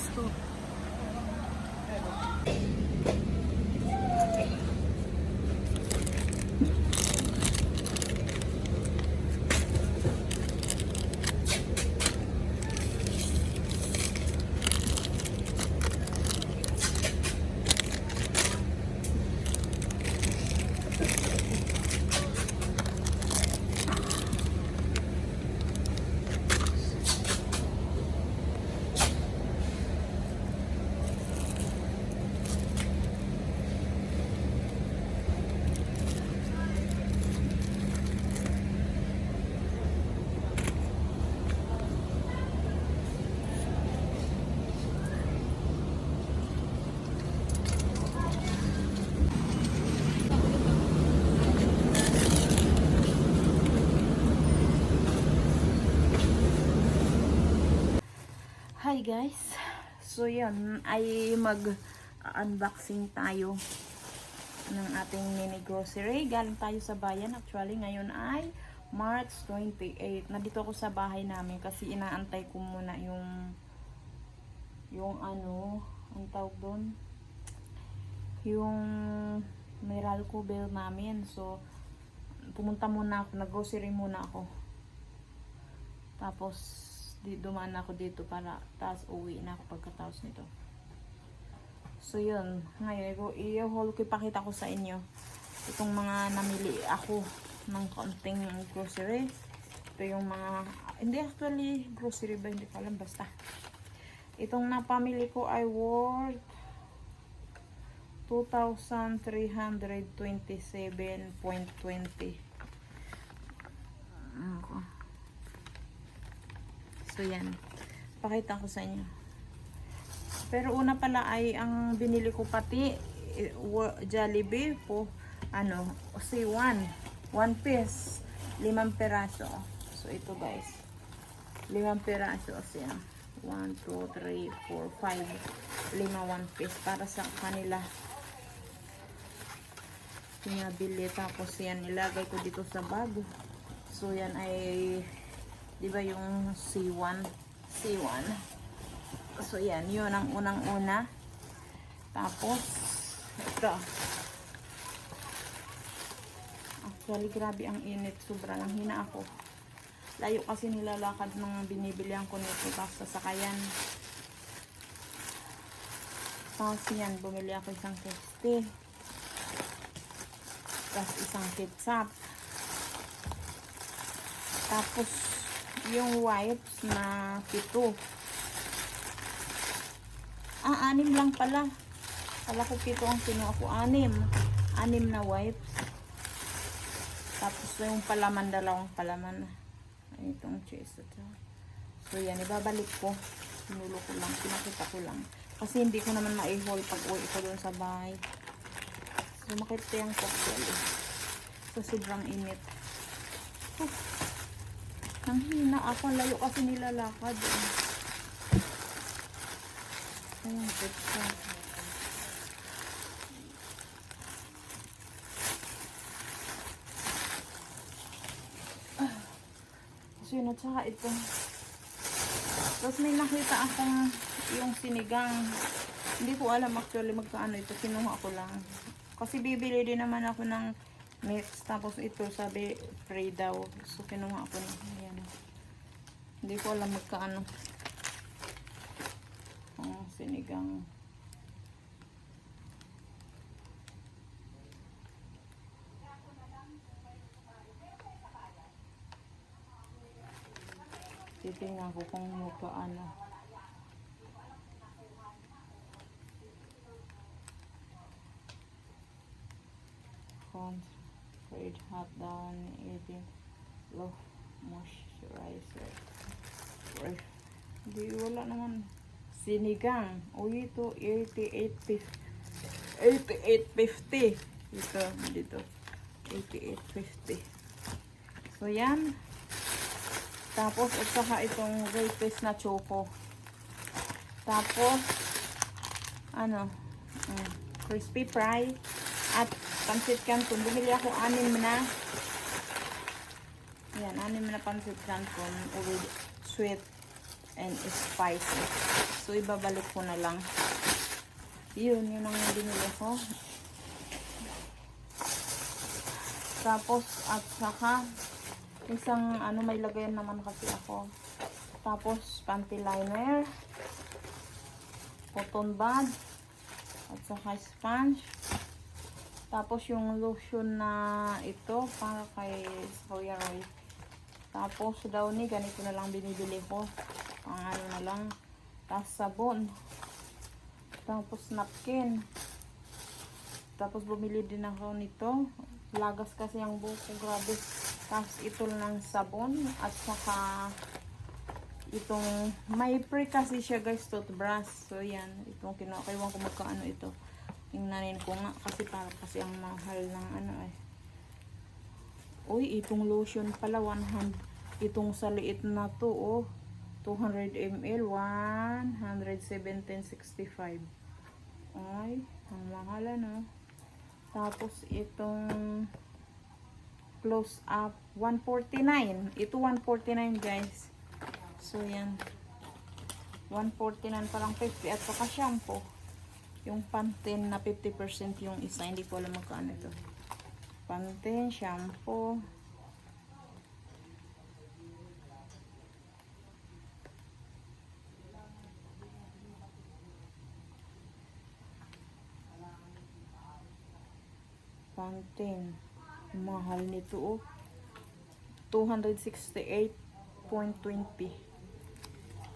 pawis ko. Hi guys! So yun, ay mag-unboxing tayo ng ating mini grocery. Galing tayo sa bayan. Actually, ngayon ay March 28. Nandito ako sa bahay namin kasi inaantay ko muna yung yung ano, ang tawag doon? Yung Meralco bill namin. So, pumunta muna ako, nag-grocery muna ako. Tapos, di dumaan ako dito para tapos uwi na ako pagkatapos nito. So yun, ngayon i-haul ko ipakita ko sa inyo itong mga namili ako ng konting grocery. Ito yung mga hindi actually grocery ba hindi ko alam basta. Itong napamili ko ay worth 2,327.20. Ako. So, yan. Pakita ko sa inyo. Pero una pala ay ang binili ko pati eh, Jollibee po ano, C1 one piece limang peraso so ito guys limang peraso siya 1, 2, 3, 4, 5 lima one piece para sa kanila pinabili tapos yan nilagay ko dito sa bag so yan ay di ba yung C1 C1 so yan. Yun ang unang una tapos ito. Actually grabe ang init. Sobra lang hina ako. Layo kasi nilalakad ng binibilihan ko nito tapos sasakayan. Tapos yan bumili ako isang keste tapos isang ketchup tapos yung wipes na pito. Ah, anim lang pala. Kala ko pito ang kinuha ko. Anim. Anim na wipes. Tapos yung palaman, dalawang palaman. Itong cheese. So yan, ibabalik ko. Sinulo ko lang. Pinakita ko lang. Kasi hindi ko naman ma-haul pag uwi ko doon sa bahay. So makita yung cocktail. So sobrang init. Oh. Nang hina ako, layo kasi nilalakad. Ayan, pizza. Ah. At saka ito. Tapos may nakita akong yung sinigang. Hindi ko alam actually magkaano ito. Kinuha ko lang. Kasi bibili din naman ako ng mix. Tapos ito, sabi, free daw. So, kinuha ko na. Hindi ko alam magkaano. Oh, sinigang. Titingnan ko kung magkaano. concentrate hot down eating low moisturizer. Uy, di wala naman. Sinigang. Uy ito 88.50 88.50 ito dito. 88.50 so yan. Tapos at saka itong rapist na choco. Tapos ano mm, crispy fry. At pansit canton. Bumili ako anim na. Yan, anim na pansit canton with sweet and spicy. So, ibabalik ko na lang. Yun, yun ang binili ko. Tapos, at saka, isang, ano, may lagayan naman kasi ako. Tapos, panty liner, cotton bud, at saka sponge. Tapos, yung lotion na ito, para kay Kuya Roy. Tapos, daw ni, ganito na lang binibili ko. Pang ano na lang. Tapos, sabon. Tapos, napkin. Tapos, bumili din ako nito. Lagas kasi ang buhok ko, grabe. Tapos, ito lang sabon. At saka, itong, may pre kasi siya guys, toothbrush. So, yan. Itong kinakaiwan ko magkaano ito. Tingnanin ko nga kasi para kasi ang mahal ng ano eh. Uy, itong lotion pala 100. Itong sa liit na to, oh. 200 ml, 117.65. Ay, ang mahal ano. Tapos itong close up 149. Ito 149 guys. So yan. 149 parang 50 at saka shampoo. Yung Pantene na 50% yung isa. Hindi ko alam magkano ito. Pantene, shampoo. Pantene. Mahal nito oh. 268.20.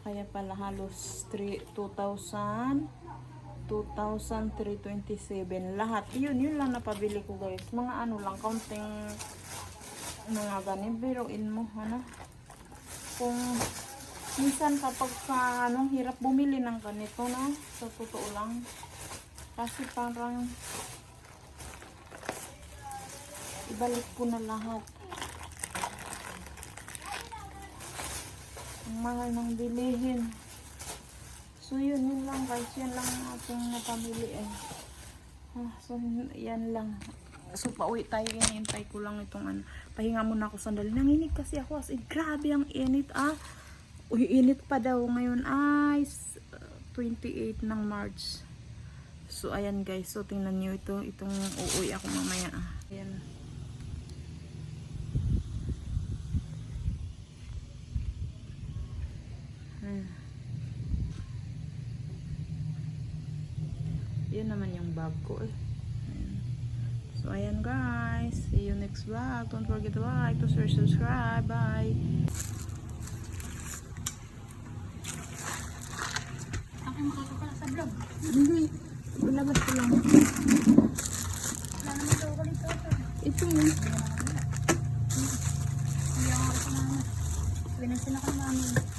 Kaya pala halos 3, 2,000 2,327 lahat. Yun, yun lang napabili ko guys. Mga ano lang, counting mga ganin. Biruin mo, ano. Kung minsan kapag ka, ano, hirap bumili ng ganito na, sa totoo lang. Kasi parang ibalik ko na lahat. Ang mahal ng bilihin. So yun, yun lang guys. Yan lang ang ating napamili eh. Ah, so yan lang. So pauwi tayo. Inintay ko lang itong ano. Pahinga muna ako sandali. Nanginig kasi ako. As in, grabe ang init ah. Uy, init pa daw ngayon. Ay, s- 28 ng March. So ayan guys. So tingnan nyo ito. Itong uuwi ako mamaya ah. Ayan. Hmm. Yun naman yung bag ko eh. So, ayan guys. See you next vlog. Don't forget to like, to share, subscribe. Bye. Ako makakapala sa vlog. Hindi. Ilabas ko lang. Wala naman daw ko dito. Ito yun. Hindi ako ako na. Pinagsin ako namin.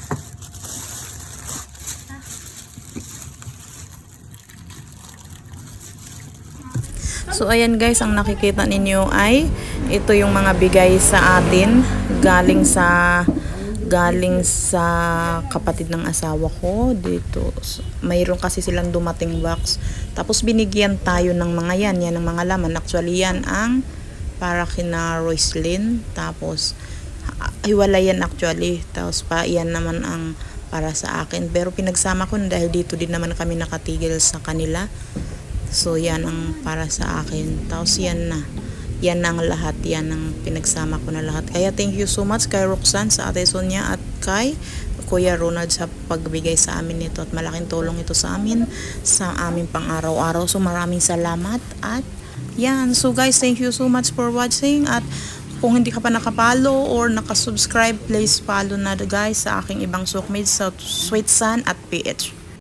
So ayan guys, ang nakikita ninyo ay ito yung mga bigay sa atin galing sa galing sa kapatid ng asawa ko dito. Mayroon kasi silang dumating box. Tapos binigyan tayo ng mga yan, yan ang mga laman. Actually yan ang para kina Roycelyn. Tapos hiwalay yan actually. Tapos pa yan naman ang para sa akin. Pero pinagsama ko dahil dito din naman kami nakatigil sa kanila. So, yan ang para sa akin. Tapos, yan na. Yan ang lahat. Yan ang pinagsama ko na lahat. Kaya, thank you so much kay Roxanne, sa ate Sonia, at kay Kuya Ronald sa pagbigay sa amin nito. At malaking tulong ito sa amin, sa aming pang-araw-araw. So, maraming salamat. At, yan. So, guys, thank you so much for watching. At, kung hindi ka pa nakapalo or nakasubscribe, please follow na guys sa aking ibang sookmates sa Sweet Sun at PH.